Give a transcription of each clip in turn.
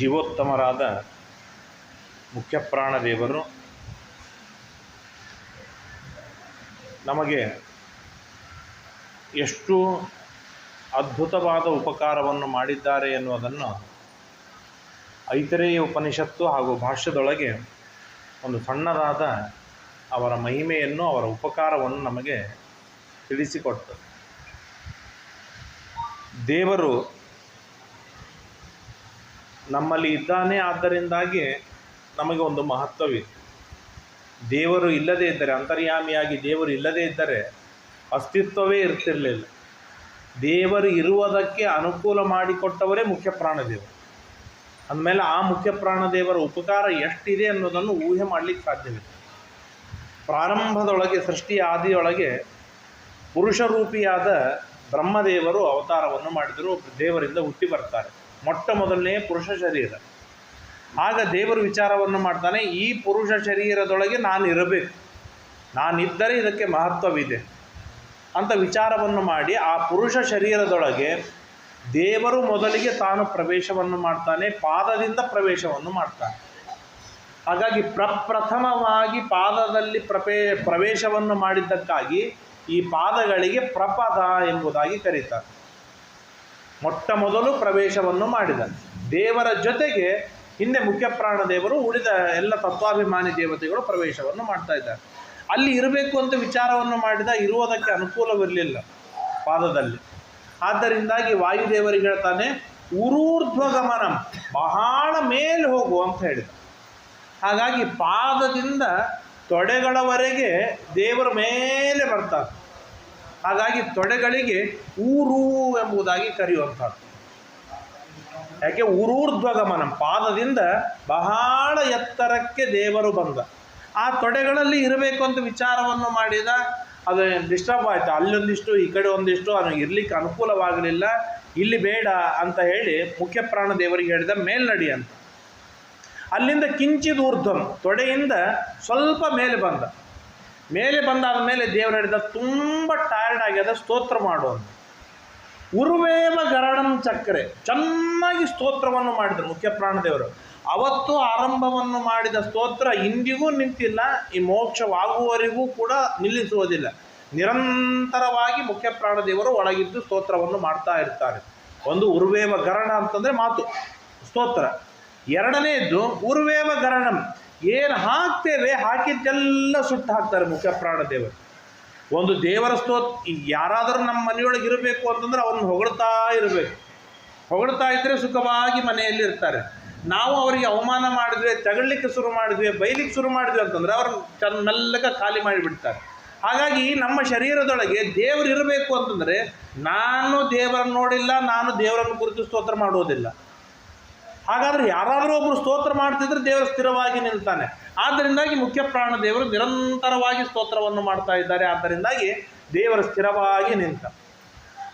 ಜೀವೋತ್ತಮರಾದ ಮುಖ್ಯಪ್ರಾಣದೇವರು. ನಮಗೆ ಎಷ್ಟು ಅದ್ಭುತವಾದ ಉಪಕಾರವನ್ನು ಮಾಡಿದ್ದಾರೆ ಎನ್ನುವುದನ್ನು ಐತರೇಯ ಉಪನಿಷತ್ತು ಹಾಗೂ ಭಾಷ್ಯದೊಳಗೆ ಒಂದು ಸಣ್ಣದಾದ ಅವರ ಮಹಿಮೆಯನ್ನು, ಅವರ ಉಪಕಾರವನ್ನು ನಮಗೆ ತಿಳಿಸಿಕೊಟ್ಟರು ದೇವರು ನಮ್ಮಲ್ಲಿ ಇದ್ದಾನೆ ಆದ್ದರಿಂದಾಗಿ ನಮಗೆ ಒಂದು ಮಹತ್ವವಿದೆ. ದೇವರು ಇಲ್ಲದೇ ಇದ್ದರೆ, ಅಂತರ್ಯಾಮಿಯಾಗಿ ದೇವರು ಇಲ್ಲದೇ ಇದ್ದರೆ ಅಸ್ತಿತ್ವವೇ ಇರ್ತಿರಲಿಲ್ಲ. ದೇವರು ಇರುವುದಕ್ಕೆ ಅನುಕೂಲ ಮಾಡಿಕೊಟ್ಟವರೇ ಮುಖ್ಯ ಪ್ರಾಣದೇವರು. ಅಂದಮೇಲೆ ಆ ಮುಖ್ಯ ಪ್ರಾಣದೇವರ ಉಪಕಾರ ಎಷ್ಟಿದೆ ಅನ್ನೋದನ್ನು ಊಹೆ ಮಾಡಲಿಕ್ಕೆ ಸಾಧ್ಯವಿದೆ ಪ್ರಾರಂಭದೊಳಗೆ, ಸೃಷ್ಟಿ ಆದಿಯೊಳಗೆ ಪುರುಷರೂಪಿಯಾದ ಬ್ರಹ್ಮದೇವರು ಅವತಾರವನ್ನು ಮಾಡಿದರು ದೇವರಿಂದ ಹುಟ್ಟಿ ಬರ್ತಾರೆ. ಮೊಟ್ಟ ಮೊದಲನೇ ಪುರುಷ ಶರೀರ. ಆಗ ದೇವರು ವಿಚಾರವನ್ನು ಮಾಡ್ತಾನೆ, ಈ ಪುರುಷ ಶರೀರದೊಳಗೆ ನಾನು ಇರಬೇಕು. ನಾನಿದ್ದರೆ ಇದಕ್ಕೆ ಮಹತ್ವವಿದೆ ಅಂತ ವಿಚಾರವನ್ನು ಮಾಡಿ ಆ ಪುರುಷ ಶರೀರದೊಳಗೆ ದೇವರು ಮೊದಲಿಗೆ ತಾನು ಪ್ರವೇಶವನ್ನು ಮಾಡ್ತಾನೆ, ಪಾದದಿಂದ ಪ್ರವೇಶವನ್ನು ಮಾಡ್ತಾನೆ. ಹಾಗಾಗಿ ಪ್ರಪ್ರಥಮವಾಗಿ ಪಾದದಲ್ಲಿ ಪ್ರಪೇ, ಪ್ರವೇಶವನ್ನು ಮಾಡಿದ್ದಕ್ಕಾಗಿ ಈ ಪಾದಗಳಿಗೆ ಪ್ರಪದ ಎಂಬುದಾಗಿ ಕರೀತಾರೆ. ಮೊಟ್ಟ ಮೊದಲು ಪ್ರವೇಶವನ್ನು ಮಾಡಿದ ದೇವರ ಜೊತೆಗೆ ಹಿಂದೆ ಮುಖ್ಯ ಪ್ರಾಣದೇವರು ಉಳಿದ ಎಲ್ಲ ತತ್ವಾಭಿಮಾನಿ ದೇವತೆಗಳು ಪ್ರವೇಶವನ್ನು ಮಾಡ್ತಾ ಇದ್ದಾರೆ. ಅಲ್ಲಿ ಇರಬೇಕು ಅಂತ ವಿಚಾರವನ್ನು ಮಾಡಿದ ಇರುವುದಕ್ಕೆ ಅನುಕೂಲವಿರಲಿಲ್ಲ ಪಾದದಲ್ಲಿ. ಆದ್ದರಿಂದಾಗಿ ವಾಯುದೇವರಿಗೆ ಹೇಳ್ತಾನೆ ಉರೂರ್ಧ್ವಗಮನ, ಬಹಳ ಮೇಲೆ ಹೋಗು ಅಂತ ಹೇಳಿದ. ಹಾಗಾಗಿ ಪಾದದಿಂದ ತೊಡೆಗಳವರೆಗೆ ದೇವರ ಮೇಲೆ ಬರ್ತಾರೆ ಹಾಗಾಗಿ ತೊಡೆಗಳಿಗೆ ಊರು ಎಂಬುದಾಗಿ ಕರೆಯುವಂಥದ್ದು. ಯಾಕೆ? ಊರೂರ್ಧ್ವಗಮನ, ಪಾದದಿಂದ ಬಹಳ ಎತ್ತರಕ್ಕೆ ದೇವರು ಬಂದ. ಆ ತೊಡೆಗಳಲ್ಲಿ ಇರಬೇಕು ಅಂತ ವಿಚಾರವನ್ನು ಮಾಡಿದ, ಅದು ಡಿಸ್ಟರ್ಬ್ ಆಯಿತು. ಅಲ್ಲೊಂದಿಷ್ಟು, ಈ ಕಡೆ ಒಂದಿಷ್ಟು, ಅದು ಇರ್ಲಿಕ್ಕೆ ಅನುಕೂಲವಾಗಲಿಲ್ಲ. ಇಲ್ಲಿ ಬೇಡ ಅಂತ ಹೇಳಿ ಮುಖ್ಯ ಪ್ರಾಣ ದೇವರಿಗೆ ಹೇಳಿದ ಮೇಲ್ನಡಿ ಅಂತ. ಅಲ್ಲಿಂದ ಕಿಂಚಿದ ಊರ್ಧ್ವಂ, ತೊಡೆಯಿಂದ ಸ್ವಲ್ಪ ಮೇಲೆ ಬಂದ. ಮೇಲೆ ಬಂದಾದ ಮೇಲೆ ದೇವರು ಹೇಳಿದ ತುಂಬ ಟಯರ್ಡ್ ಆಗ್ಯದ ಸ್ತೋತ್ರ ಮಾಡುವಂತ ಉರ್ವೇಮ ಗರಡಂ ಚಕ್ರೆ, ಚೆನ್ನಾಗಿ ಸ್ತೋತ್ರವನ್ನು ಮಾಡಿದರು ಮುಖ್ಯ ಪ್ರಾಣದೇವರು ಅವತ್ತು ಆರಂಭವನ್ನು ಮಾಡಿದ ಸ್ತೋತ್ರ ಇಂದಿಗೂ ನಿಂತಿಲ್ಲ, ಈ ಮೋಕ್ಷವಾಗುವವರೆಗೂ ಕೂಡ ನಿಲ್ಲಿಸುವುದಿಲ್ಲ. ನಿರಂತರವಾಗಿ ಮುಖ್ಯ ಪ್ರಾಣದೇವರು ಒಳಗಿದ್ದು ಸ್ತೋತ್ರವನ್ನು ಮಾಡ್ತಾ ಇರ್ತಾರೆ. ಒಂದು ಉರ್ವೇಮ ಗರಣ ಅಂತಂದರೆ ಮಾತು, ಸ್ತೋತ್ರ. ಎರಡನೆಯದ್ದು ಉರ್ವೇಮ ಗರಣಂ ಏನು ಹಾಕ್ತೇವೆ ಹಾಕಿದ್ದೆಲ್ಲ ಸುಟ್ಟು ಹಾಕ್ತಾರೆ ಮುಖ್ಯ ಪ್ರಾಣ ದೇವರು. ಒಂದು ದೇವರ ಸ್ತೋತ್ ಯಾರಾದರೂ ನಮ್ಮ ಮನೆಯೊಳಗೆ ಇರಬೇಕು ಅಂತಂದ್ರೆ ಅವ್ರನ್ನ ಹೊಗಳ್ತಾ ಇರಬೇಕು. ಹೊಗಳ್ತಾ ಇದ್ದರೆ ಸುಖವಾಗಿ ಮನೆಯಲ್ಲಿ ಇರ್ತಾರೆ. ನಾವು ಅವರಿಗೆ ಅವಮಾನ ಮಾಡಿದ್ವಿ, ತಗೊಳ್ಳಿಕ್ಕೆ ಶುರು ಮಾಡಿದ್ವಿ, ಬೈಲಿಕ್ಕೆ ಶುರು ಮಾಡಿದ್ವಿ ಅಂತಂದ್ರೆ ಅವ್ರನ್ನ ಚೆನ್ನ ಮೆಲ್ಲಗ ಖಾಲಿ ಮಾಡಿಬಿಡ್ತಾರೆ. ಹಾಗಾಗಿ ನಮ್ಮ ಶರೀರದೊಳಗೆ ದೇವರು ಇರಬೇಕು ಅಂತಂದರೆ ನಾನು ದೇವರನ್ನು ನೋಡಿಲ್ಲ, ನಾನು ದೇವರನ್ನು ಕುರಿತು ಸ್ತೋತ್ರ ಮಾಡುವುದಿಲ್ಲ ಹಾಗಾದ್ರೆ ಯಾರಾದರೂ ಒಬ್ಬರು ಸ್ತೋತ್ರ ಮಾಡ್ತಿದ್ರೆ ದೇವರು ಸ್ಥಿರವಾಗಿ ನಿಲ್ತಾನೆ. ಆದ್ದರಿಂದಾಗಿ ಮುಖ್ಯ ಪ್ರಾಣ ದೇವರು ನಿರಂತರವಾಗಿ ಸ್ತೋತ್ರವನ್ನು ಮಾಡ್ತಾ ಇದ್ದಾರೆ. ಆದ್ದರಿಂದಾಗಿ ದೇವರು ಸ್ಥಿರವಾಗಿ ನಿಂತ.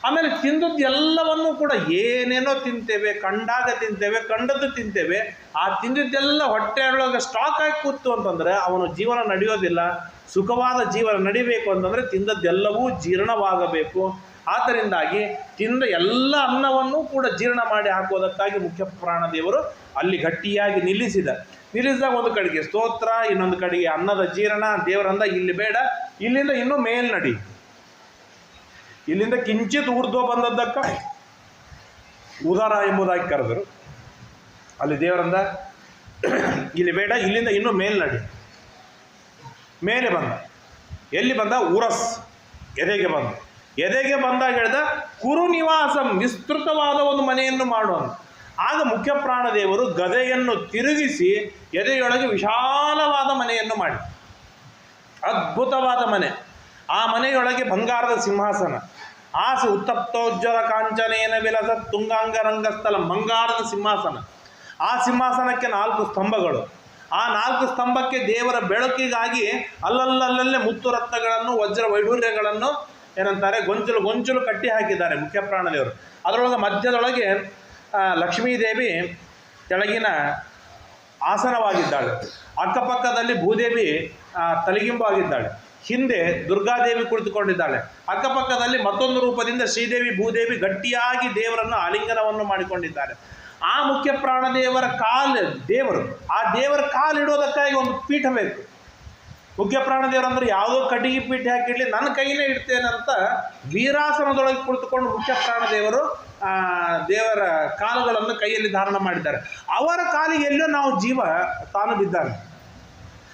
ಆಮೇಲೆ ತಿಂದದ್ದು ಎಲ್ಲವನ್ನೂ ಕೂಡ ಏನೇನೋ ತಿಂತೇವೆ, ಕಂಡಾಗ ತಿಂತೇವೆ, ಕಂಡದ್ದು ತಿಂತೇವೆ, ಆ ತಿಂದಿದ್ದೆಲ್ಲ ಹೊಟ್ಟೆ ಒಳಗೆ ಸ್ಟಾಕ್ ಆಗಿ ಕೂತು ಅಂತಂದರೆ ಅವನು ಜೀವನ ನಡೆಯೋದಿಲ್ಲ. ಸುಖವಾದ ಜೀವನ ನಡಿಬೇಕು ಅಂತಂದರೆ ತಿಂದದ್ದೆಲ್ಲವೂ ಜೀರ್ಣವಾಗಬೇಕು. ಆದ್ದರಿಂದಾಗಿ ತಿಂದ ಎಲ್ಲ ಅನ್ನವನ್ನು ಕೂಡ ಜೀರ್ಣ ಮಾಡಿ ಹಾಕುವುದಕ್ಕಾಗಿ ಮುಖ್ಯ ಪ್ರಾಣದೇವರು ಅಲ್ಲಿ ಗಟ್ಟಿಯಾಗಿ ನಿಲ್ಲಿಸಿದ. ನಿಲ್ಲಿಸಿದಾಗ ಒಂದು ಕಡೆಗೆ ಸ್ತೋತ್ರ, ಇನ್ನೊಂದು ಕಡೆಗೆ ಅನ್ನದ ಜೀರ್ಣ ದೇವರಂದ ಇಲ್ಲಿ ಬೇಡ, ಇಲ್ಲಿಂದ ಇನ್ನೂ ಮೇಲ್ ನಡಿ ಇಲ್ಲಿಂದ ಕಿಂಚಿತ್ ಊರ್ಧ್ವ ಬಂದದ್ದಕ್ಕ? ಉದಾರ ಎಂಬುದಾಗಿ ಕರೆದರು. ಅಲ್ಲಿ ದೇವರಂದ ಇಲ್ಲಿ ಬೇಡ, ಇಲ್ಲಿಂದ ಇನ್ನೂ ಮೇಲ್ ನಡಿ ಮೇಲೆ ಬಂದ. ಎಲ್ಲಿ ಬಂದ? ಉರಸ್ ಎದೆಗೆ ಬಂದ. ಎದೆಗೆ ಬಂದಾಗ ಹೇಳ್ದ, ಕುರು ನಿವಾಸಂ, ವಿಸ್ತೃತವಾದ ಒಂದು ಮನೆಯನ್ನು ಮಾಡುವಂತ. ಆಗ ಮುಖ್ಯ ಪ್ರಾಣದೇವರು ಗದೆಯನ್ನು ತಿರುಗಿಸಿ ಎದೆಯೊಳಗೆ ವಿಶಾಲವಾದ ಮನೆಯನ್ನು ಮಾಡಿ. ಅದ್ಭುತವಾದ ಮನೆ. ಆ ಮನೆಯೊಳಗೆ ಬಂಗಾರದ ಸಿಂಹಾಸನ. ಆಸು, ಉತ್ತಪ್ತೋಜ್ವಲ ಕಾಂಚನೇನ ವಿಲಸ ತುಂಗಾಂಗ ರಂಗಸ್ಥಲ ಬಂಗಾರದ ಸಿಂಹಾಸನ. ಆ ಸಿಂಹಾಸನಕ್ಕೆ ನಾಲ್ಕು ಸ್ತಂಭಗಳು. ಆ ನಾಲ್ಕು ಸ್ತಂಭಕ್ಕೆ ದೇವರ ಬೆಳಕಿಗಾಗಿ ಅಲ್ಲಲ್ಲಲ್ಲಲ್ಲೇ ಮುತ್ತು ರತ್ನಗಳನ್ನು, ವಜ್ರ ವೈಢೂರ್ಯಗಳನ್ನು ಏನಂತಾರೆ, ಗೊಂಚಲು ಗೊಂಚಲು ಕಟ್ಟಿ ಹಾಕಿದ್ದಾರೆ ಮುಖ್ಯ ಪ್ರಾಣದೇವರು ಅದರೊಳಗೆ ಮಧ್ಯದೊಳಗೆ ಲಕ್ಷ್ಮೀದೇವಿ ಕೆಳಗಿನ ಆಸನವಾಗಿದ್ದಾಳೆ. ಅಕ್ಕಪಕ್ಕದಲ್ಲಿ ಭೂದೇವಿ ತಲೆಗಿಂಬಾಗಿದ್ದಾಳೆ. ಹಿಂದೆ ದುರ್ಗಾದೇವಿ ಕುಳಿತುಕೊಂಡಿದ್ದಾಳೆ. ಅಕ್ಕಪಕ್ಕದಲ್ಲಿ ಮತ್ತೊಂದು ರೂಪದಿಂದ ಶ್ರೀದೇವಿ, ಭೂದೇವಿ ಗಟ್ಟಿಯಾಗಿ ದೇವರನ್ನು ಆಲಿಂಗನವನ್ನು ಮಾಡಿಕೊಂಡಿದ್ದಾರೆ. ಆ ಮುಖ್ಯ ಪ್ರಾಣದೇವರ ಕಾಲು ದೇವರು. ಆ ದೇವರ ಕಾಲು ಇಡೋದಕ್ಕಾಗಿ ಒಂದು ಪೀಠ ಬೇಕು. ಮುಖ್ಯ ಪ್ರಾಣದೇವ್ರಂದ್ರೆ ಯಾವುದೋ ಕಟ್ಟಿಗೆ ಪೀಠ ಹಾಕಿಡ್ಲಿ ನನ್ನ ಕೈನೇ ಇಡ್ತೇನೆ ಅಂತ ವೀರಾಸನದೊಳಗೆ ಕುಳಿತುಕೊಂಡು ಮುಖ್ಯ ಪ್ರಾಣದೇವರು ಆ, ದೇವರ ಕಾಲುಗಳನ್ನು ಕೈಯಲ್ಲಿ ಧಾರಣ ಮಾಡಿದ್ದಾರೆ. ಅವರ ಕಾಲಿಗೆ ಎಲ್ಲೋ ನಾವು ಜೀವ ತಾನು ಬಿದ್ದಾನೆ.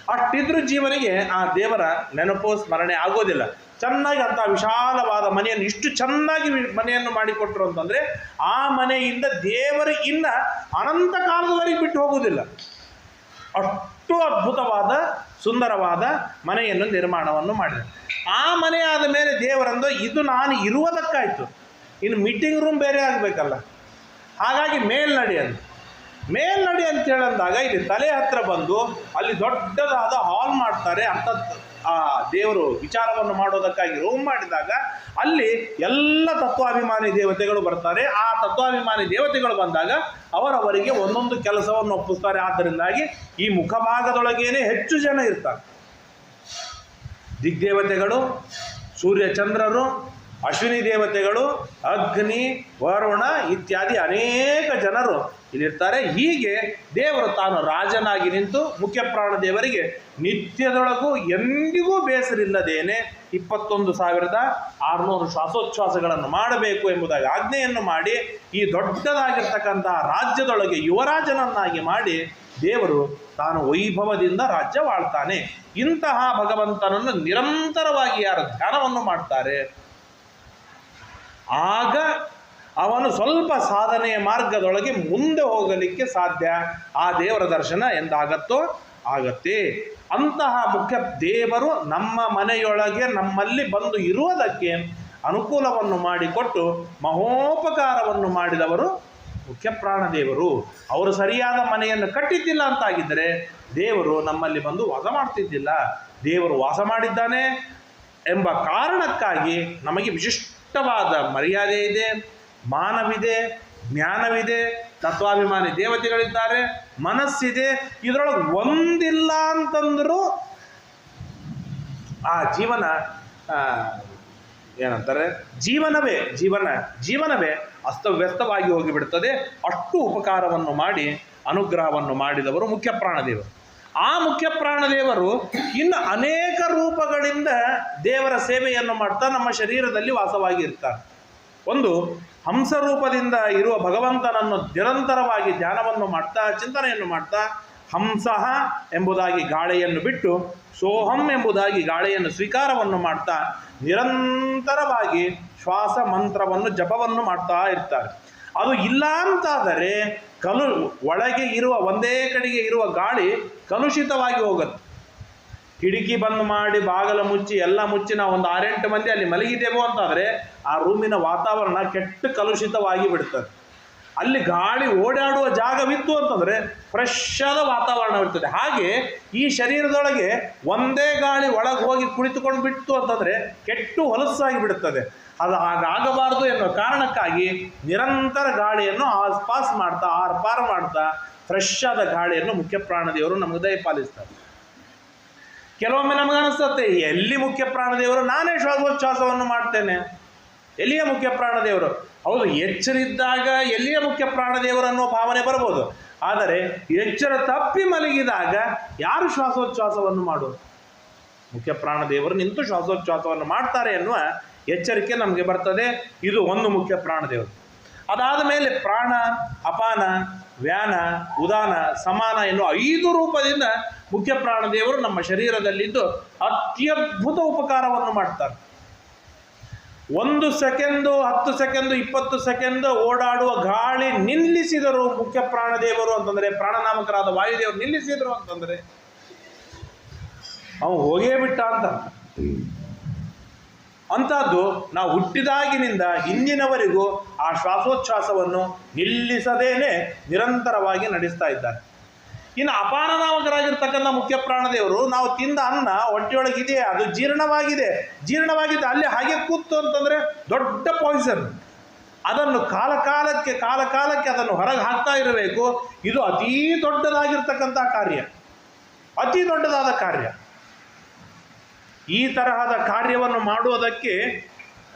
ಅಷ್ಟಿದ್ರು ಜೀವನಿಗೆ ಆ ದೇವರ ನೆನಪು ಸ್ಮರಣೆ ಆಗೋದಿಲ್ಲ. ಚೆನ್ನಾಗಿ ಅಂತ ವಿಶಾಲವಾದ ಮನೆಯನ್ನು ಇಷ್ಟು ಚೆನ್ನಾಗಿ ಮನೆಯನ್ನು ಮಾಡಿಕೊಟ್ರು ಅಂತಂದ್ರೆ ಆ ಮನೆಯಿಂದ ದೇವರು ಇನ್ನ ಅನಂತ ಕಾಲದವರೆಗೆ ಬಿಟ್ಟು ಹೋಗುವುದಿಲ್ಲ. ಅಷ್ಟು ಅದ್ಭುತವಾದ ಸುಂದರವಾದ ಮನೆಯನ್ನು ನಿರ್ಮಾಣವನ್ನು ಮಾಡಿದೆ. ಆ ಮನೆ ಆದ ಮೇಲೆ ದೇವರಂದು ಇದು ನಾನು ಇರುವುದಕ್ಕಾಯ್ತು. ಇನ್ನು ಮೀಟಿಂಗ್ ರೂಮ್ ಬೇರೆ ಆಗಬೇಕಲ್ಲ. ಹಾಗಾಗಿ ಮೇಲ್ನಡಿ ಅಂತ ಮೇಲ್ನಡಿ ಅಂತ ಹೇಳಂದಾಗ ಇಲ್ಲಿ ತಲೆ ಹತ್ರ ಬಂದು ಅಲ್ಲಿ ದೊಡ್ಡದಾದ ಹಾಲ್ ಮಾಡ್ತಾರೆ ಅಂತ ಆ ದೇವರು ವಿಚಾರವನ್ನು ಮಾಡೋದಕ್ಕಾಗಿ ರೂಮ್ ಮಾಡಿದಾಗ ಅಲ್ಲಿ ಎಲ್ಲ ತತ್ವಾಭಿಮಾನಿ ದೇವತೆಗಳು ಬರ್ತಾರೆ. ಆ ತತ್ವಾಭಿಮಾನಿ ದೇವತೆಗಳು ಬಂದಾಗ ಅವರವರಿಗೆ ಒಂದೊಂದು ಕೆಲಸವನ್ನು ಒಪ್ಪಿಸ್ತಾರೆ. ಆದ್ದರಿಂದಾಗಿ ಈ ಮುಖಭಾಗದೊಳಗೇನೆ ಹೆಚ್ಚು ಜನ ಇರ್ತಾರೆ. ದಿಗ್ದೇವತೆಗಳು, ಸೂರ್ಯಚಂದ್ರರು ಅಶ್ವಿನಿ ದೇವತೆಗಳು, ಅಗ್ನಿ, ವರುಣ ಇತ್ಯಾದಿ ಅನೇಕ ಜನರು ಇಲ್ಲಿರ್ತಾರೆ. ಹೀಗೆ ದೇವರು ತಾನು ರಾಜನಾಗಿ ನಿಂತು ಮುಖ್ಯ ಪ್ರಾಣ ದೇವರಿಗೆ ನಿತ್ಯದೊಳಗೂ ಎಂದಿಗೂ ಬೇಸರಿಲ್ಲದೇನೆ ಇಪ್ಪತ್ತೊಂದು ಸಾವಿರದ ಆರುನೂರು ಶ್ವಾಸೋಚ್ಛ್ವಾಸಗಳನ್ನು ಮಾಡಬೇಕು ಎಂಬುದಾಗಿ ಆಜ್ಞೆಯನ್ನು ಮಾಡಿ, ಈ ದೊಡ್ಡದಾಗಿರ್ತಕ್ಕಂತಹ ರಾಜ್ಯದೊಳಗೆ ಯುವರಾಜನನ್ನಾಗಿ ಮಾಡಿ ದೇವರು ತಾನು ವೈಭವದಿಂದ ರಾಜ್ಯವಾಳ್ತಾನೆ ಇಂತಹ ಭಗವಂತನನ್ನು ನಿರಂತರವಾಗಿ ಯಾರು ಧ್ಯಾನವನ್ನು ಮಾಡ್ತಾರೆ? ಆಗ ಅವನು ಸ್ವಲ್ಪ ಸಾಧನೆಯ ಮಾರ್ಗದೊಳಗೆ ಮುಂದೆ ಹೋಗಲಿಕ್ಕೆ ಸಾಧ್ಯ. ಆ ದೇವರ ದರ್ಶನ ಎಂದಾಗತ್ತೋ ಆಗತ್ತೆ. ಅಂತಹ ಮುಖ್ಯ ದೇವರು ನಮ್ಮ ಮನೆಯೊಳಗೆ ನಮ್ಮಲ್ಲಿ ಬಂದು ಇರುವುದಕ್ಕೆ ಅನುಕೂಲವನ್ನು ಮಾಡಿಕೊಟ್ಟು ಮಹೋಪಕಾರವನ್ನು ಮಾಡಿದವರು ಮುಖ್ಯ ಪ್ರಾಣದೇವರು. ಅವರು ಸರಿಯಾದ ಮನೆಯನ್ನು ಕಟ್ಟಿದ್ದಿಲ್ಲ ಅಂತಾಗಿದ್ದರೆ ದೇವರು ನಮ್ಮಲ್ಲಿ ಬಂದು ವಾಸ ಮಾಡ್ತಿದ್ದಿಲ್ಲ. ದೇವರು ವಾಸ ಮಾಡಿದ್ದಾನೆ. ಎಂಬ ಕಾರಣಕ್ಕಾಗಿ ನಮಗೆ ವಿಶಿಷ್ಟವಾದ ಮರ್ಯಾದೆ ಇದೆ, ಮಾನವಿದೆ, ಜ್ಞಾನವಿದೆ, ತತ್ವಾಭಿಮಾನಿ ದೇವತೆಗಳಿದ್ದಾರೆ, ಮನಸ್ಸಿದೆ, ಇದರೊಳಗೆ ಒಂದಿಲ್ಲ ಅಂತಂದರೂ ಆ ಜೀವನ ಏನಂತಾರೆ, ಜೀವನವೇ, ಜೀವನ, ಜೀವನವೇ ಅಸ್ತವ್ಯಸ್ತವಾಗಿ ಹೋಗಿಬಿಡ್ತದೆ. ಅಷ್ಟು ಉಪಕಾರವನ್ನು ಮಾಡಿ, ಅನುಗ್ರಹವನ್ನು ಮಾಡಿದವರು ಮುಖ್ಯ ಪ್ರಾಣದೇವರು. ಆ ಮುಖ್ಯ ಪ್ರಾಣದೇವರು ಇನ್ನು ಅನೇಕ ರೂಪಗಳಿಂದ ದೇವರ ಸೇವೆಯನ್ನು ಮಾಡ್ತಾ ನಮ್ಮ ಶರೀರದಲ್ಲಿ ವಾಸವಾಗಿ ಇರ್ತಾರೆ ಒಂದು, ಹಂಸ ರೂಪದಿಂದ ಇರುವ ಭಗವಂತನನ್ನು ನಿರಂತರವಾಗಿ ಧ್ಯಾನವನ್ನು ಮಾಡ್ತಾ, ಚಿಂತನೆಯನ್ನು ಮಾಡ್ತಾ ಹಂಸಃ ಎಂಬುದಾಗಿ ಗಾಳಿಯನ್ನು ಬಿಟ್ಟು, ಸೋಹಂ ಎಂಬುದಾಗಿ ಗಾಳಿಯನ್ನು ಸ್ವೀಕಾರವನ್ನು ಮಾಡ್ತಾ, ನಿರಂತರವಾಗಿ ಶ್ವಾಸ ಮಂತ್ರವನ್ನು ಜಪವನ್ನು ಮಾಡ್ತಾ ಇರ್ತಾರೆ. ಅದು ಇಲ್ಲ ಅಂತಾದರೆ ಕಲು ಒಳಗೆ ಇರುವ, ಒಂದೇ ಕಡೆಗೆ ಇರುವ ಗಾಳಿ ಕಲುಷಿತವಾಗಿ ಹೋಗುತ್ತೆ. ಕಿಟಕಿ ಬಂದ್ ಮಾಡಿ, ಬಾಗಲ ಮುಚ್ಚಿ, ಎಲ್ಲ ಮುಚ್ಚಿ ನಾವು ಒಂದು ಆರೆಂಟು ಮಂದಿ ಅಲ್ಲಿ ಮಲಗಿದ್ದೇವೋ ಅಂತಾದರೆ ಆ ರೂಮಿನ ವಾತಾವರಣ ಕೆಟ್ಟ ಕಲುಷಿತವಾಗಿ ಬಿಡ್ತದೆ. ಅಲ್ಲಿ ಗಾಳಿ ಓಡಾಡುವ ಜಾಗವಿತ್ತು ಅಂತಂದರೆ ಫ್ರೆಶ್ ಆದ ವಾತಾವರಣ ಇರ್ತದೆ. ಹಾಗೆ ಈ ಶರೀರದೊಳಗೆ ಒಂದೇ ಗಾಳಿ ಒಳಗೆ ಹೋಗಿ ಕುಳಿತುಕೊಂಡು ಬಿಟ್ಟು ಅಂತಂದರೆ ಕೆಟ್ಟು ಹೊಲಸಾಗಿ ಬಿಡುತ್ತದೆ. ಅದು ಹಾಗಾಗಬಾರದು ಎನ್ನುವ ಕಾರಣಕ್ಕಾಗಿ ನಿರಂತರ ಗಾಳಿಯನ್ನು ಆಸ್ಪಾಸ್ ಮಾಡ್ತಾ ಆರ್ಪಾರ್ ಮಾಡ್ತಾ ಫ್ರೆಶ್ ಆದ ಗಾಳಿಯನ್ನು ಮುಖ್ಯ ಪ್ರಾಣದೇವರು ನಮಗೆ ದಯಪಾಲಿಸ್ತಾರೆ. ಕೆಲವೊಮ್ಮೆ ನಮಗೆ ಅನಿಸ್ತತೆ, ಎಲ್ಲಿ ಮುಖ್ಯ ಪ್ರಾಣದೇವರು? ನಾನೇ ಶ್ವಾಸೋಚ್ಛ್ವಾಸವನ್ನು ಮಾಡ್ತೇನೆ. ಎಲ್ಲಿಯ ಮುಖ್ಯ ಪ್ರಾಣದೇವರು? ಹೌದು, ಎಚ್ಚರಿದ್ದಾಗ ಎಲ್ಲಿಯ ಮುಖ್ಯ ಪ್ರಾಣದೇವರು ಅನ್ನೋ ಭಾವನೆ ಬರ್ಬೋದು. ಆದರೆ ಎಚ್ಚರ ತಪ್ಪಿ ಮಲಗಿದಾಗ ಯಾರು ಶ್ವಾಸೋಚ್ಛ್ವಾಸವನ್ನು ಮಾಡುವುದು? ಮುಖ್ಯ ಪ್ರಾಣದೇವರು ನಿಂತು ಶ್ವಾಸೋಚ್ಛ್ವಾಸವನ್ನು ಮಾಡ್ತಾರೆ ಎನ್ನುವ ಎಚ್ಚರಿಕೆ ನಮಗೆ ಬರ್ತದೆ. ಇದು ಒಂದು ಮುಖ್ಯ ಪ್ರಾಣದೇವರು ಅದಾದ ಮೇಲೆ ಪ್ರಾಣ, ಅಪಾನ, ವ್ಯಾನ, ಉದಾನ, ಸಮಾನ ಎನ್ನುವ ಐದು ರೂಪದಿಂದ ಮುಖ್ಯ ಪ್ರಾಣದೇವರು ನಮ್ಮ ಶರೀರದಲ್ಲಿದ್ದು ಅತ್ಯದ್ಭುತ ಉಪಕಾರವನ್ನು ಮಾಡ್ತಾರೆ. ಒಂದು ಸೆಕೆಂಡು, ಹತ್ತು ಸೆಕೆಂಡು, ಇಪ್ಪತ್ತು ಸೆಕೆಂಡು ಓಡಾಡುವ ಗಾಳಿ ನಿಲ್ಲಿಸಿದರು ಮುಖ್ಯ ಪ್ರಾಣದೇವರು ಅಂತಂದರೆ, ಪ್ರಾಣನಾಮಕರಾದ ವಾಯುದೇವರು ನಿಲ್ಲಿಸಿದರು ಅಂತಂದರೆ ಅವನು ಹೋಗೇ ಬಿಟ್ಟ ಅಂತ ಅಂಥದ್ದು ನಾವು ಹುಟ್ಟಿದಾಗಿನಿಂದ ಇಂದಿನವರೆಗೂ ಆ ಶ್ವಾಸೋಚ್ಛ್ವಾಸವನ್ನು ನಿಲ್ಲಿಸದೇನೆ ನಿರಂತರವಾಗಿ ನಡೆಸ್ತಾ ಇದ್ದಾರೆ. ಇನ್ನು ಅಪಾನನಾಮಕರಾಗಿರ್ತಕ್ಕಂಥ ಮುಖ್ಯ ಪ್ರಾಣದೇವರು ನಾವು ತಿಂದ ಅನ್ನ ಹೊಟ್ಟೆಯೊಳಗಿದೆ ಅದು ಜೀರ್ಣವಾಗಿದೆ. ಜೀರ್ಣವಾಗಿದೆ ಅಲ್ಲಿ ಹಾಗೆ ಕೂತು ಅಂತಂದರೆ ದೊಡ್ಡ ಪಾಯ್ಸನ್ ಅದನ್ನು ಕಾಲಕಾಲಕ್ಕೆ ಕಾಲಕಾಲಕ್ಕೆ ಅದನ್ನು ಹೊರಗೆ ಹಾಕ್ತಾ ಇರಬೇಕು. ಇದು ಅತೀ ದೊಡ್ಡದಾಗಿರ್ತಕ್ಕಂಥ ಕಾರ್ಯ. ಅತಿ ದೊಡ್ಡದಾದ ಕಾರ್ಯ. ಈ ತರಹದ ಕಾರ್ಯವನ್ನು ಮಾಡುವುದಕ್ಕೆ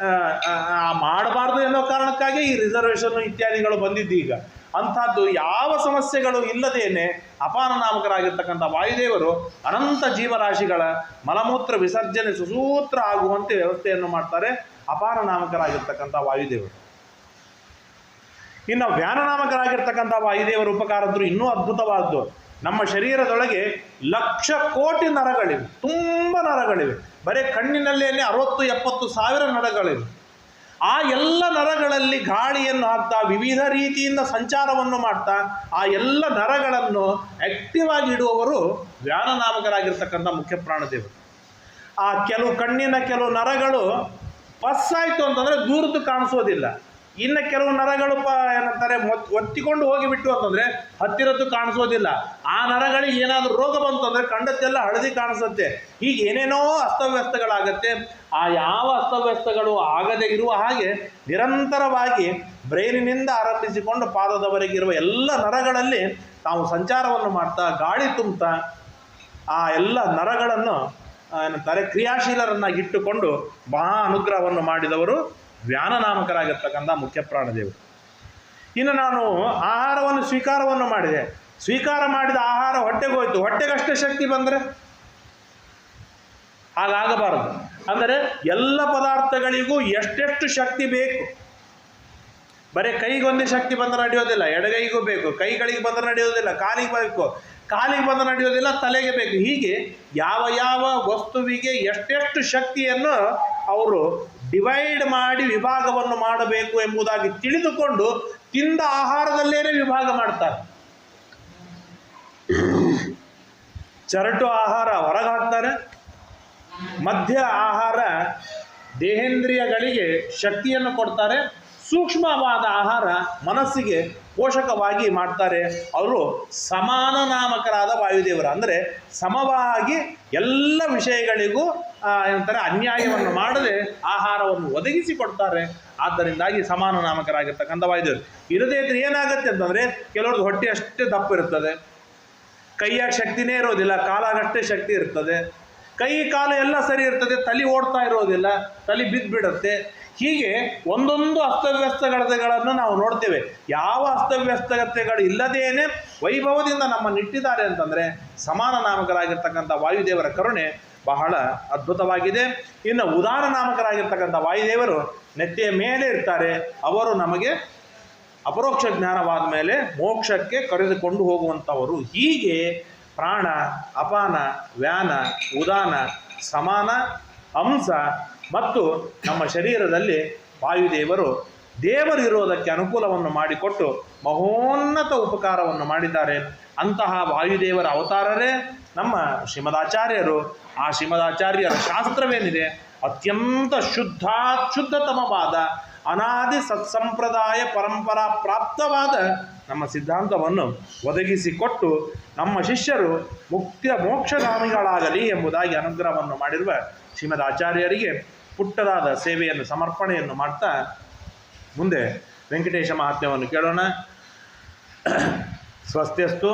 ಎನ್ನುವ ಮಾಡಬಾರ್ದು ಎನ್ನೋ ಕಾರಣಕ್ಕಾಗಿ ಈ ರಿಸರ್ವೇಷನ್ ಇತ್ಯಾದಿಗಳು ಬಂದಿದ್ದೀಗ. ಅಂಥದ್ದು ಯಾವ ಸಮಸ್ಯೆಗಳು ಇಲ್ಲದೇನೆ ಅಪಾನನಾಮಕರಾಗಿರ್ತಕ್ಕಂಥ ವಾಯುದೇವರು ಅನಂತ ಜೀವರಾಶಿಗಳ ಮಲಮೂತ್ರ ವಿಸರ್ಜನೆ ಸುಸೂತ್ರ ಆಗುವಂತೆ ವ್ಯವಸ್ಥೆಯನ್ನು ಮಾಡ್ತಾರೆ ಅಪಾನನಾಮಕರಾಗಿರ್ತಕ್ಕಂಥ ವಾಯುದೇವರು. ಇನ್ನು ವ್ಯಾನನಾಮಕರಾಗಿರ್ತಕ್ಕಂಥ ವಾಯುದೇವರ ಉಪಕಾರದ್ರು ಇನ್ನೂ ಅದ್ಭುತವಾದ್ದು. ನಮ್ಮ ಶರೀರದೊಳಗೆ ಲಕ್ಷ ಕೋಟಿ ನರಗಳಿವೆ, ತುಂಬ ನರಗಳಿವೆ. ಬರೀ ಕಣ್ಣಿನಲ್ಲೇನೆ ಅರವತ್ತು, ಎಪ್ಪತ್ತು ಸಾವಿರ ನರಗಳಿವೆ. ಆ ಎಲ್ಲ ನರಗಳಲ್ಲಿ ಗಾಳಿಯನ್ನು ಹಾಕ್ತಾ, ವಿವಿಧ ರೀತಿಯಿಂದ ಸಂಚಾರವನ್ನು ಮಾಡ್ತಾ, ಆ ಎಲ್ಲ ನರಗಳನ್ನು ಆಕ್ಟಿವ್ ಆಗಿ ಇಡುವವರು ವ್ಯಾನನಾಮಕರಾಗಿರ್ತಕ್ಕಂಥ ಮುಖ್ಯ ಪ್ರಾಣದೇವರು. ಆ ಕೆಲವು ಕಣ್ಣಿನ ಕೆಲವು ನರಗಳು ಪಸ್ಸಾಯಿತು ಅಂತಂದರೆ ದೂರದ್ದು ಕಾಣಿಸೋದಿಲ್ಲ. ಇನ್ನು ಕೆಲವು ನರಗಳು ಪ ಏನಂತಾರೆ ಒತ್ತಿಕೊಂಡು ಹೋಗಿಬಿಟ್ಟು ಅಂತಂದರೆ ಹತ್ತಿರದ್ದು ಕಾಣಿಸೋದಿಲ್ಲ. ಆ ನರಗಳಿಗೆ ಏನಾದರೂ ರೋಗ ಬಂತು ಅಂದರೆ ಕಂಡದ್ದೆಲ್ಲ ಹಳದಿ ಕಾಣಿಸುತ್ತೆ. ಹೀಗೆ ಏನೇನೋ ಅಸ್ತವ್ಯಸ್ತಗಳಾಗತ್ತೆ. ಆ ಯಾವ ಅಸ್ತವ್ಯಸ್ತಗಳು ಆಗದೇ ಇರುವ ಹಾಗೆ ನಿರಂತರವಾಗಿ ಬ್ರೈನಿನಿಂದ ಆರಂಭಿಸಿಕೊಂಡು ಪಾದದವರೆಗೆ ಇರುವ ಎಲ್ಲ ನರಗಳಲ್ಲಿ ತಾವು ಸಂಚಾರವನ್ನು ಮಾಡ್ತಾ, ಗಾಳಿ ತುಂಬ್ತಾ ಆ ಎಲ್ಲ ನರಗಳನ್ನು ಏನಂತಾರೆ ಕ್ರಿಯಾಶೀಲರನ್ನಾಗಿಟ್ಟುಕೊಂಡು ಮಹಾ ಅನುಗ್ರಹವನ್ನು ಮಾಡಿದವರು ವ್ಯಾನನಾಮಕರಾಗಿರ್ತಕ್ಕಂಥ ಮುಖ್ಯ ಪ್ರಾಣದೇವರು. ಇನ್ನು ನಾನು ಆಹಾರವನ್ನು ಸ್ವೀಕಾರವನ್ನು ಮಾಡಿದೆ. ಸ್ವೀಕಾರ ಮಾಡಿದ ಆಹಾರ ಹೊಟ್ಟೆಗೆ ಹೋಯ್ತು ಹೊಟ್ಟೆಗಷ್ಟೇ ಶಕ್ತಿ ಬಂದರೆ? ಹಾಗಾಗಬಾರದು. ಅಂದರೆ ಎಲ್ಲ ಪದಾರ್ಥಗಳಿಗೂ ಎಷ್ಟೆಷ್ಟು ಶಕ್ತಿ ಬೇಕು? ಬರೀ ಕೈಗೊಂದೇ ಶಕ್ತಿ ಬಂದ್ರೆ ನಡೆಯೋದಿಲ್ಲ. ಎಡಗೈಗೂ ಬೇಕು. ಕೈಗಳಿಗೆ ಬಂದ್ರೆ ನಡೆಯೋದಿಲ್ಲ. ಕಾಲಿಗೆ ಬೇಕು. ಕಾಲಿಗೆ ಬಂದ್ರೆ ನಡೆಯೋದಿಲ್ಲ. ತಲೆಗೆ ಬೇಕು. ಹೀಗೆ ಯಾವ ಯಾವ ವಸ್ತುವಿಗೆ ಎಷ್ಟೆಷ್ಟು ಶಕ್ತಿಯನ್ನು ಅವರು ಡಿವೈಡ್ ಮಾಡಿ ವಿಭಾಗವನ್ನು ಮಾಡಬೇಕು ಎಂಬುದಾಗಿ ತಿಳಿದುಕೊಂಡು ತಿಂದ ಆಹಾರದಲ್ಲೇನೆ ವಿಭಾಗ ಮಾಡ್ತಾರೆ. ಚರಟು ಆಹಾರ ಹೊರಗೆ ಹಾಕ್ತಾರೆ. ಮಧ್ಯ ಆಹಾರ ದೇಹೇಂದ್ರಿಯಗಳಿಗೆ ಶಕ್ತಿಯನ್ನು ಕೊಡ್ತಾರೆ. ಸೂಕ್ಷ್ಮವಾದ ಆಹಾರ ಮನಸ್ಸಿಗೆ ಪೋಷಕವಾಗಿ ಮಾಡ್ತಾರೆ. ಅವರು ಸಮಾನ ನಾಮಕರಾದ ವಾಯುದೇವರು. ಅಂದರೆ ಸಮವಾಗಿ ಎಲ್ಲ ವಿಷಯಗಳಿಗೂ ಏನಂತಾರೆ ಅನ್ಯಾಯವನ್ನು ಮಾಡದೆ ಆಹಾರವನ್ನು ಒದಗಿಸಿ ಕೊಡ್ತಾರೆ ಆದ್ದರಿಂದಾಗಿ ಸಮಾನ ನಾಮಕರಾಗಿರ್ತಕ್ಕಂಥ ವಾಯುದೇವರು. ಇರದೇ ಇದ್ರೆ ಏನಾಗುತ್ತೆ ಅಂತಂದರೆ, ಕೆಲವ್ರದ್ದು ಹೊಟ್ಟೆ ಅಷ್ಟೇ ದಪ್ಪ ಇರ್ತದೆ ಕೈಯಾಗ ಶಕ್ತಿನೇ ಇರೋದಿಲ್ಲ, ಕಾಲಾಗಷ್ಟೇ ಶಕ್ತಿ ಇರ್ತದೆ. ಕೈ, ಕಾಲು ಎಲ್ಲ ಸರಿ ಇರ್ತದೆ, ತಲೆ ಓಡ್ತಾ ಇರೋದಿಲ್ಲ, ತಲೆ ಬಿದ್ದು ಬಿಡುತ್ತೆ ಹೀಗೆ ಒಂದೊಂದು ಅಸ್ತವ್ಯಸ್ತಗತೆಗಳನ್ನು ನಾವು ನೋಡ್ತೇವೆ. ಯಾವ ಅಸ್ತವ್ಯಸ್ತಗತೆಗಳು ಇಲ್ಲದೇನೆ ವೈಭವದಿಂದ ನಮ್ಮ ನಿಟ್ಟಿದ್ದಾರೆ ಅಂತಂದರೆ ಸಮಾನ ನಾಮಕರಾಗಿರ್ತಕ್ಕಂಥ ವಾಯುದೇವರ ಕರುಣೆ ಬಹಳ ಅದ್ಭುತವಾಗಿದೆ. ಇನ್ನು ಉದಾರ ನಾಮಕರಾಗಿರ್ತಕ್ಕಂಥ ವಾಯುದೇವರು ನೆತ್ತಿಯ ಮೇಲೆ ಇರ್ತಾರೆ. ಅವರು ನಮಗೆ ಅಪರೋಕ್ಷ ಜ್ಞಾನವಾದ ಮೇಲೆ ಮೋಕ್ಷಕ್ಕೆ ಕರೆದುಕೊಂಡು ಹೋಗುವಂಥವರು. ಹೀಗೆ ಪ್ರಾಣ, ಅಪಾನ, ವ್ಯಾನ, ಉದಾನ, ಸಮಾನ ಅಂಶ ಮತ್ತು ನಮ್ಮ ಶರೀರದಲ್ಲಿ ವಾಯುದೇವರು ದೇವರು ಇರೋದಕ್ಕೆ ಅನುಕೂಲವನ್ನು ಮಾಡಿಕೊಟ್ಟು ಮಹೋನ್ನತ ಉಪಕಾರವನ್ನು ಮಾಡಿದ್ದಾರೆ. ಅಂತಹ ವಾಯುದೇವರ ಅವತಾರರೇ ನಮ್ಮ ಶ್ರೀಮದಾಚಾರ್ಯರು. ಆ ಶ್ರೀಮದಾಚಾರ್ಯರ ಶಾಸ್ತ್ರವೇನಿದೆ? ಅತ್ಯಂತ ಶುದ್ಧಾಶುದ್ಧತಮವಾದ ಅನಾದಿ ಸತ್ಸಂಪ್ರದಾಯ ಪರಂಪರಾ ಪ್ರಾಪ್ತವಾದ ನಮ್ಮ ಸಿದ್ಧಾಂತವನ್ನು ಒದಗಿಸಿಕೊಟ್ಟು ನಮ್ಮ ಶಿಷ್ಯರು ಮುಕ್ತ ಮೋಕ್ಷಧಾಮಿಗಳಾಗಲಿ ಎಂಬುದಾಗಿ ಅನುಗ್ರಹವನ್ನು ಮಾಡಿರುವ ಶ್ರೀಮದ್ ಆಚಾರ್ಯರಿಗೆ ಪುಟ್ಟದಾದ ಸೇವೆಯನ್ನು ಸಮರ್ಪಣೆಯನ್ನು ಮಾಡ್ತಾ ಮುಂದೆ ವೆಂಕಟೇಶ ಮಹಾತ್ಮ್ಯವನ್ನು ಕೇಳೋಣ. ಸ್ವಸ್ತ್ಯಸ್ತು.